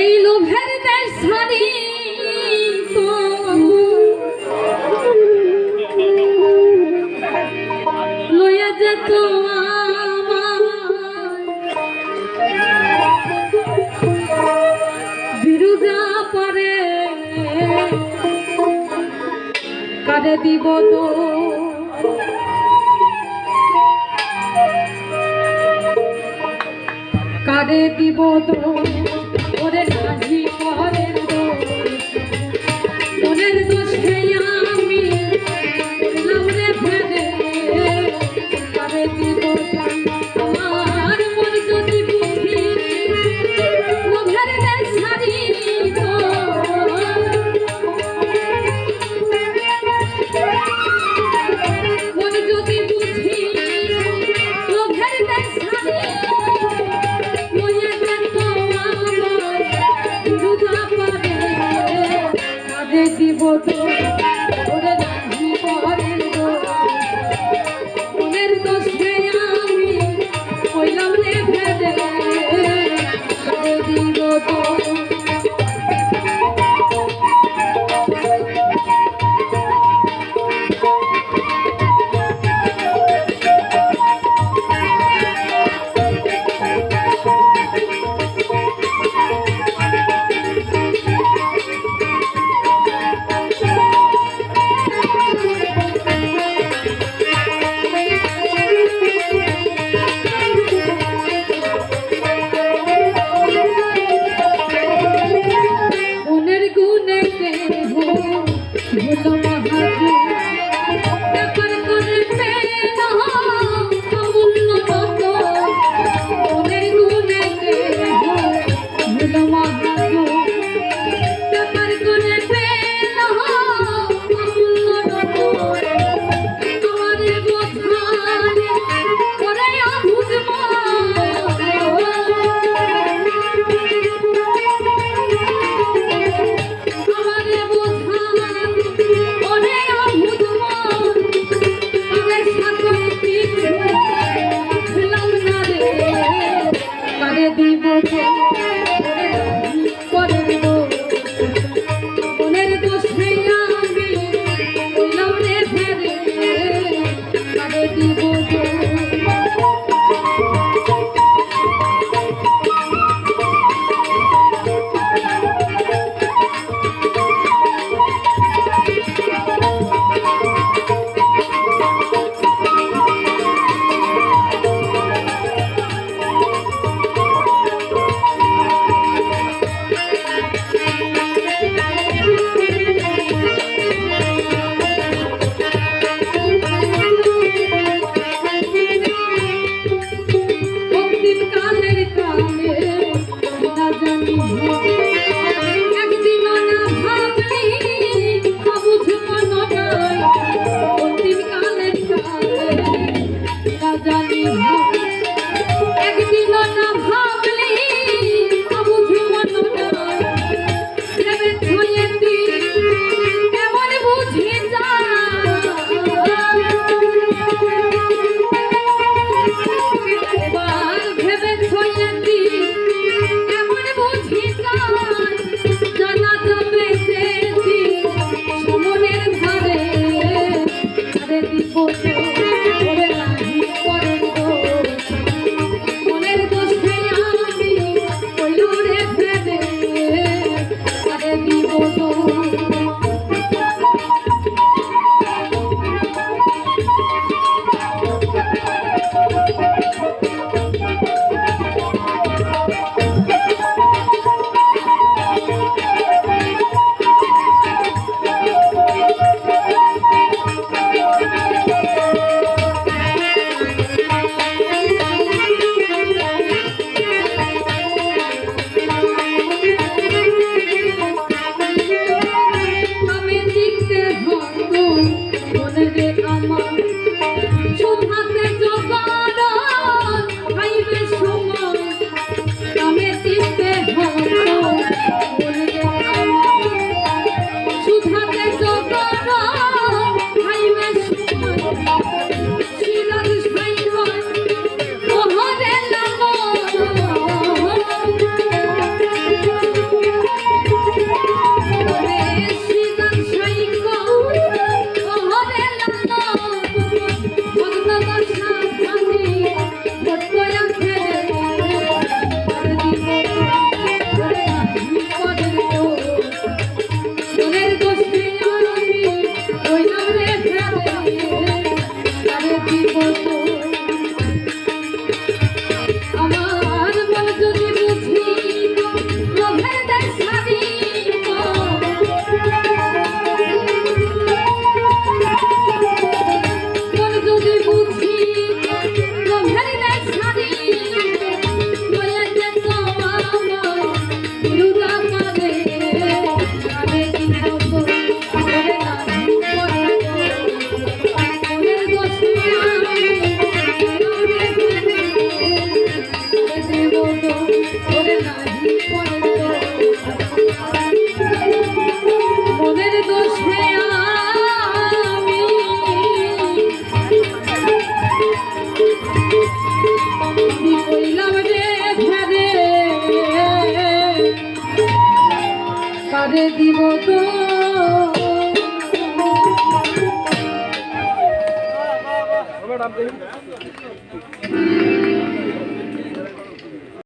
এই লোভের তার সারি লইয়া যেত বিরুজা পরে কারে দিব তো। তারে দিব তো ওরে নাজি করে Thank you. Baby, because. কারে দিব তো। ম্যাডাম দেখুন।